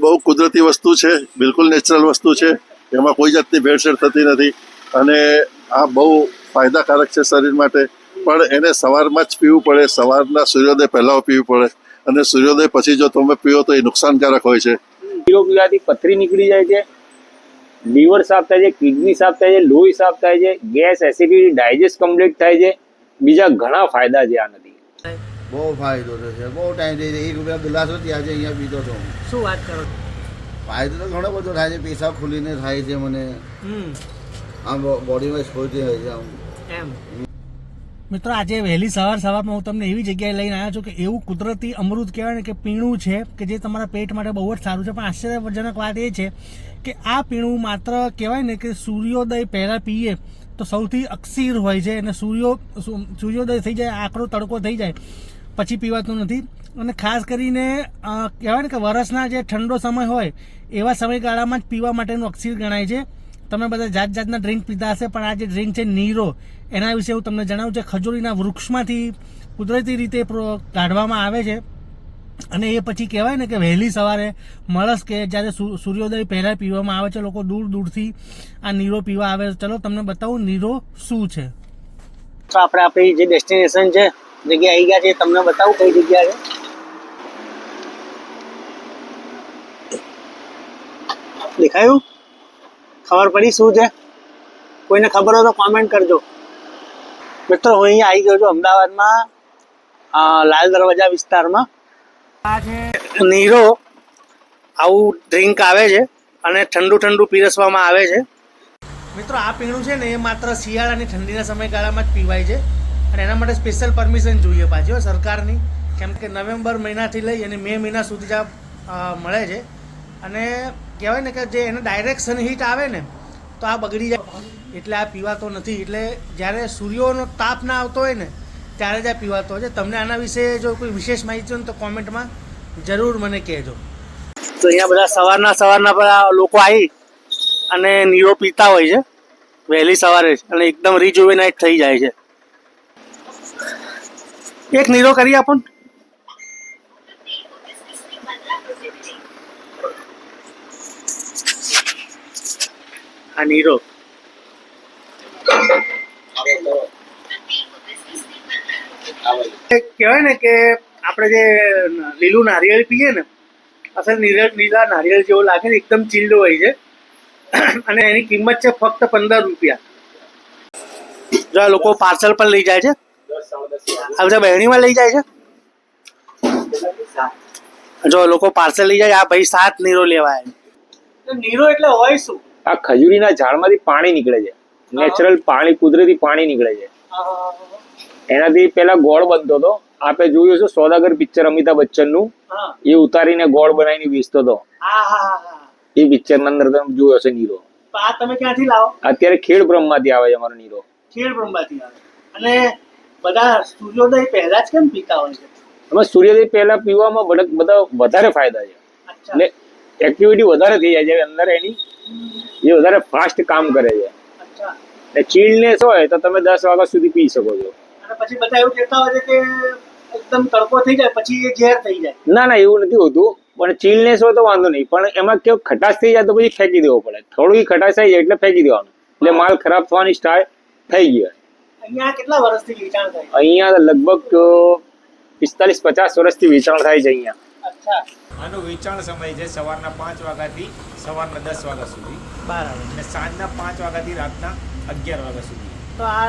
બહુ કુદરતી વસ્તુ છે, બિલકુલ નેચરલ વસ્તુ છે. એમાં કોઈ જાતની ભેળસેળ થતી નથી અને આ બહુ ફાયદાકારક છે શરીર માટે. પણ એને સવારમાં જ પીવું પડે, સવારના સૂર્યોદય પહેલાં પીવું પડે અને સૂર્યોદય પછી જો તમે પીવો તો એ નુકસાનકારક હોય છે. પીરો પીવાથી પથરી નીકળી જાય છે, લીવર સાફ થાય છે, કિડની સાફ થાય છે, લોહી સાફ થાય છે, ગેસ, એસિડિટી, ડાયજેસ્ટ કમ્પ્લીટ થાય છે. બીજા ઘણા ફાયદા છે આનાથી બહુ ફાયદો થયો છે બહુ ટાઈમ એક રૂપિયા ગ્લાસ હતી આજે અહીંયા પીતો હતો શું વાત કરો? છો? ફાયદો તો ઘણો બધો થાય છે. પેશાબ ખુલીને થાય છે મને. હમ. આમ બોડીમાં સ્ફૂર્તિ હોય છે આમ. એમ. મિત્રો આજે વહેલી સવાર સવારમાં હું તમને એવી જગ્યાએ લઈને આવ્યો છું કે એવું કુદરતી અમૃત કહેવાય ને કે પીણું છે કે જે તમારા પેટ માટે બહુ જ સારું છે. પણ આશ્ચર્યજનક વાત એ છે કે આ પીણું માત્ર કહેવાય ને કે સૂર્યોદય પહેલાં પીએ તો સૌથી અક્ષીર હોય છે. અને સૂર્યો સૂ- સૂર્યોદય થઈ જાય આકરો તડકો થઈ જાય. પછી પીવાતું નથી. અને ખાસ કરીને કહેવાય ને કે વરસના જે ઠંડો સમય હોય, એવા સમયગાળામાં જ પીવા માટેનું અક્ષીર ગણાય છે. તમે બધા જાત જાતના ડ્રિંક પીતા હશે, પણ આ જે ડ્રિંક છે નીરો, એના વિશે હું તમને જણાવું છે. ખજૂરીના વૃક્ષમાંથી કુદરતી રીતે કાઢવામાં આવે છે. અને એ પછી કહેવાય ને કે વહેલી સવારે મળસ કે જ્યારે સૂર્યોદય પહેલાં પીવામાં આવે છે, લોકો દૂર દૂરથી આ નીરો પીવા આવે છે. ચલો, તમને બતાવું નીરો શું છે. તો આપણે આપણી જે ડેસ્ટિનેશન છે જગ્યા આવી ગયા છે, તમને બતાવું કઈ જગ્યા છે? દેખાયું? ખબર પડી શું છે? કોઈને ખબર હોય તો કોમેન્ટ કરજો. મિત્રો, હું અહીંયા આવી ગયો છું અમદાવાદમાં લાલ દરવાજા વિસ્તારમાં. નીરો આવું ડ્રિંક આવે છે અને ઠંડુ ઠંડુ પીરસવામાં આવે છે. મિત્રો, આ પીણું છે ને એ માત્ર શિયાળાની ઠંડીના સમયગાળામાં જ પીવાય છે. અને એના માટે સ્પેશિયલ પરમિશન જોઈએ પાછી હો સરકારની. કેમ કે નવેમ્બર મહિનાથી લઈ અને મે મહિના સુધી જ મળે છે. અને કહેવાય ને કે જે એને ડાયરેક્શન હીટ આવે ને, તો આ બગડી જાય. એટલે આ પીવાતો નથી. એટલે જ્યારે સૂર્યોનો તાપ ના આવતો હોય ને, ત્યારે જ આ પીવાતો હોય છે. તમને આના વિશે જો કોઈ વિશેષ માહિતી હોય તો કોમેન્ટમાં જરૂર મને કહેજો. તો અહીંયા બધા સવારના સવારના બધા લોકો આવી અને નીરો પીતા હોય છે. વહેલી સવારે અને એકદમ રિજુવેનાઇટ થઈ જાય છે. એક નીરો કરી આપો. આ નીરો. કહેવાય ને કે આપણે જે લીલું નારિયેળ પીએ ને, અસલ નીરળ લીલા નારિયેળ જેવો લાગે ને, એકદમ ચીલ્ડ હોય છે. અને એની કિંમત છે ફક્ત પંદર રૂપિયા. જો લોકો પાર્સલ પર લઈ જાય છે. આ બધા બહેણીમાં લઈ જાય છે? જો લોકો પાર્સલ લઈ જાય આ ભાઈ સાત નીરો લેવાય. નીરો એટલે હોય શું? આ ખજૂરીના ઝાડમાંથી પાણી નીકળે છે. નેચરલ પાણી કુદરતી પાણી નીકળે છે. એનાથી પેલા ગોળ બનતો હતો. આપે જોયું છે સોદાગર પિક્ચર અમિતાભ બચ્ચનનું એ ઉતારીને ગોળ બનાવીને વેચતો હતો. એ પિક્ચર ના અંદર તમે જોયો હશે નીરો. તમે ક્યાંથી લાવો? અત્યારે ખેડથી આવે છે અમારો નીરો. ખેડ બ્રહ્માથી આવે. અને બધા સૂર્યોદય પહેલા જ કેમ પીતા હોય છે? એમાં સૂર્યોદય પહેલા પીવામાં બધા બધા વધારે ફાયદા છે. એટલે એક્ટિવિટી વધારે થઈ જાય છે. અંદર એની એ વધારે ફાસ્ટ કામ કરે છે. એટલે ચીલનેસ હોય તો તમે દસ વાગ્યા સુધી પી શકો છો. અને પછી બધા એવું કહેતા હોય છે કે એકદમ તડકો થઈ જાય પછી એ ઝેર થઈ જાય. ના ના એવું નથી હોતું. પણ ચીલનેસ હોય તો વાંધો નહીં. પણ એમાં કેવું ખટાશ થઈ જાય તો પછી ફેંકી દેવો પડે. થોડી ખટાશ થઈ જાય એટલે ફેંકી દેવાનું. એટલે માલ ખરાબ થવાની સ્ટાર્ટ થઈ ગયો. અહીંયા કેટલા વર્ષથી વેચાણ થાય? અહીંયા લગભગ પિસ્તાલીસ પચાસ વર્ષથી વેચાણ થાય છે અહીંયા. અચ્છા. આનો વેચાણ સમય છે સવારના પાંચ વાગ્યાથી સવારના દસ વાગ્યા સુધી બરાબર. અને સાંજના પાંચ વાગ્યાથી રાતના અગિયાર વાગ્યા સુધી. તો આ